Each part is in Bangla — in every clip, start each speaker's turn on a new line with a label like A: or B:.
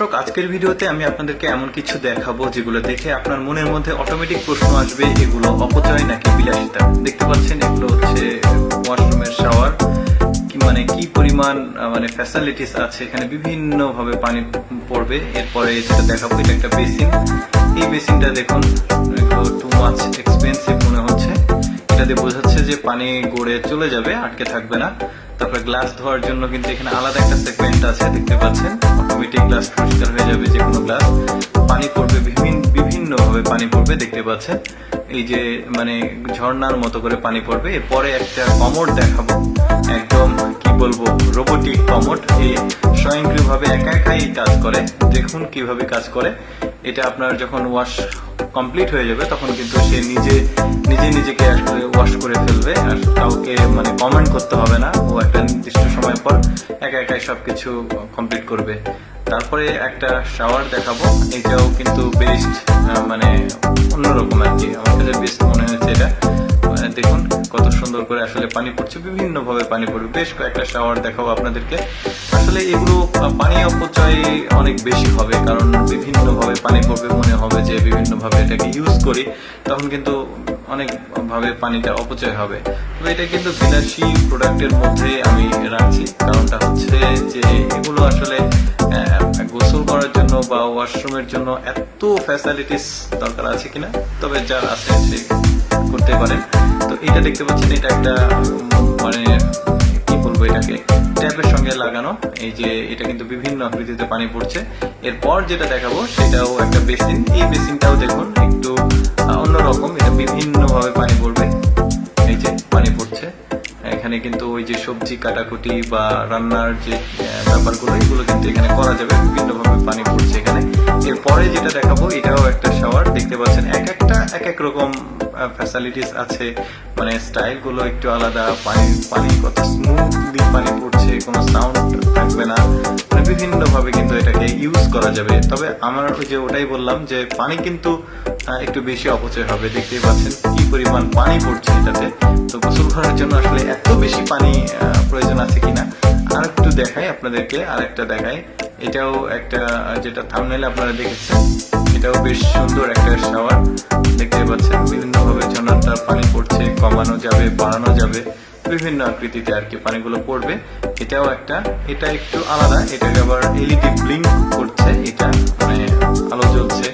A: দর্শক, আজকের ভিডিওতে আমি আপনাদেরকে এমন কিছু দেখাবো যেগুলো দেখে আপনার মনের মধ্যে অটোমেটিক প্রশ্ন আসবে, এগুলো অপচয় নাকি বিলাসিতা? দেখতে পাচ্ছেন, এগুলো হচ্ছে ওয়াশরুমের শাওয়ার কি মানে কি পরিমাণ মানে ফ্যাসিলিটিস আছে? এখানে বিভিন্ন ভাবে পানি পড়বে। এরপরে যেটা দেখাবো, এটা একটা বেসিন এই বেসিনটা দেখুন টু মাছ এক্সপেন্সিভ মনে হচ্ছে। এটা দিয়ে বোঝাচ্ছে যে পানি গড়ে চলে যাবে, আটকে থাকবে না। তারপরে গ্লাস ধোয়ার জন্য কিন্তু এখানে আলাদা একটা সেগমেন্ট আছে, দেখতে পাচ্ছেন। অটোমেটিক গ্লাস পরিষ্কার হয়ে যাবে যে কোনো গ্লাস পানি পড়বে বিভিন্ন বিভিন্ন ভাবে পানি পড়বে, দেখতে পাচ্ছেন? এই যে মানে ঝর্ণার মতো করে পানি পড়বে। এরপরে একটা কমোড দেখাবো। একদম, কি বলব রোবোটিক কমোড। এই স্বয়ংক্রিয়ভাবে একা একাই কাজ করে। দেখুন কীভাবে কাজ করে। এটা আপনার যখন ওয়াশ কমপ্লিট হয়ে যাবে, তখন কিন্তু সে নিজে নিজে নিজেকে আসলে ওয়াশ করে ফেলবে। আর কাউকে মানে কমেন্ট করতে হবে না। ও একটা একা একাই সবকিছু কমপ্লিট করবে। তারপরে একটা শাওয়ার দেখাবো। এটাও কিন্তু বেস্ট মানে অন্যরকম আর কি। আমার কাছে বেস্ট মনে হয়েছে এটা। মানে দেখুন কত সুন্দর করে আসলে পানি পড়ছে বিভিন্ন ভাবে পানি পড়বে। বেশ কয়েকটা শাওয়ার দেখাবো আপনাদেরকে। আসলে এগুলো পানি অপচয় অনেক বেশি হবে, কারণ বিভিন্ন ভাবে পানি পড়বে মনে হবে যে বিভিন্ন ভাবে এটাকে ইউজ করি, তখন কিন্তু অনেক ভাবে পানিটা অপচয় হবে। তবে এটা কিন্তু বিলাসী প্রোডাক্টের মধ্যে আমি রাখছি বা ওয়াশরুমের জন্য এত ফ্যাসিলিটিস দরকার আছে কিনা? তবে যার আছে সে করতে পারেন তো এটা দেখতে পাচ্ছেন, এটা একটা মানে কি বলব এটাকে? ট্যাপের সঙ্গে লাগানো। এই যে এটা কিন্তু বিভিন্ন আকৃতিতে পানি পড়ছে। এরপর যেটা দেখাবো, সেটাও একটা বেসিন। এই বেসিনটাও দেখুন, একটু অন্যরকম। এটা বিভিন্ন এখানে কিন্তু ওই যে সবজি কাটাকুটি বা রান্নার যে ব্যাপারগুলো, এগুলো কিন্তু এখানে করা যাবে। বিভিন্নভাবে পানি পড়ছে এখানে। এরপরে যেটা দেখাবো এটাও একটা শাওয়ার দেখতে পাচ্ছেন, এক একটা এক এক রকম ফ্যাসিলিটিস আছে মানে স্টাইলগুলো একটু আলাদা, পানি পানি কত স্মুথলি পানি পড়ছে, কোনো সাউন্ড থাকবে না। মানে বিভিন্ন ভাবে কিন্তু এটাকে ইউজ করা যাবে। তবে আমার ওই যে ওটাই বললাম যে পানি কিন্তু একটু বেশি অপচয় হবে। দেখতেই পাচ্ছেন কি পরিমাণ পানি পড়ছে এটাতে। তো গোসল করার জন্য আসলে এত বেশি পানি প্রয়োজন আছে কিনা? আর একটু দেখাই আপনাদেরকে আর একটা দেখাই। এটাও একটা যেটা থামনেলে আপনারা দেখেছেন, এটাও বেশ সুন্দর একটা শাওয়ার দেখতে পাচ্ছেন বিভিন্ন ভাবে ঝর্ণাটার পানি পড়ছে, কমানো যাবে, বাড়ানো যাবে, বিভিন্ন আকৃতিতে আর কি পানিগুলো পড়বে। এটাও একটা, এটা একটু আলাদা, এটাকে আবার এলইডি ব্লিঙ্ক করছে, এটা মানে আলো জ্বলছে।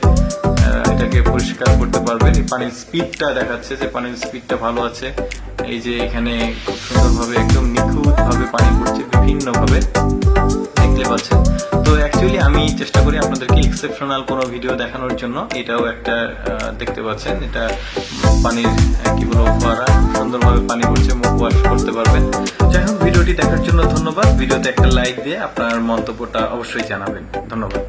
A: এটাকে পরিষ্কার করতে পারবেন পানির স্পিডটা দেখাচ্ছে যে পানির স্পিডটা ভালো আছে। এই যে এখানে খুব সুন্দরভাবে একদম নিখুঁত ভাবে পানি পড়ছে বিভিন্ন ভাবে দেখতে পাচ্ছেন। অ্যাকচুয়ালি আমি চেষ্টা করি আপনাদেরকে এক্সেপশনাল কোনো ভিডিও দেখানোর জন্য। এটাও একটা দেখতে পাচ্ছেন। এটা পানির কি বলব, ফোয়ারা। সুন্দরভাবে পানি পড়ছে, মুখ ওয়াশ করতে পারবেন। যাই হোক ভিডিওটি দেখার জন্য ধন্যবাদ। ভিডিওতে একটা লাইক দিয়ে আপনার মন্তব্যটা অবশ্যই জানাবেন। ধন্যবাদ।